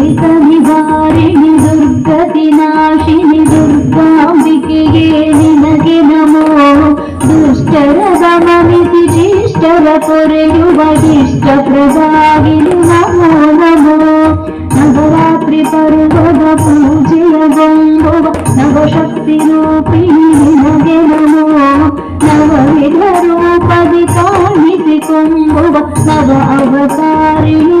ದುರಿತನಿ ವಾರಿಣಿ ದುರ್ಗತಿ ನಾಶಿನಿ ದುರ್ಗಾಂಬಿಕೆಯೇ ನಿನಗೆ ನಮೋ ದುಷ್ಟರ ಗಮನಿಸಿ ಶಿಷ್ಟರ ಕೊರೆಯುವ ಶಿಷ್ಟ ಪ್ರಜಾಗಿನಿ ನಮೋ ನಮೋ ನವರಾತ್ರಿ ಪರ್ವದ ಪೂಜೆಯ ಗೊಂಬುವ ನವಶಕ್ತಿ ರೂಪಿಣಿ ನಿನಗೆ ನಮೋ ನವವಿಧ ರೂಪದಿ ಕಾಣಿಸಿಕೊಂಬುವ ನವ ಅವತಾರಿಣಿ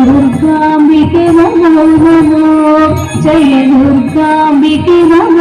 దుర్గాంబికే దుర్గాంబికి జయ దుర్గాంబికే దుర్గాంబికి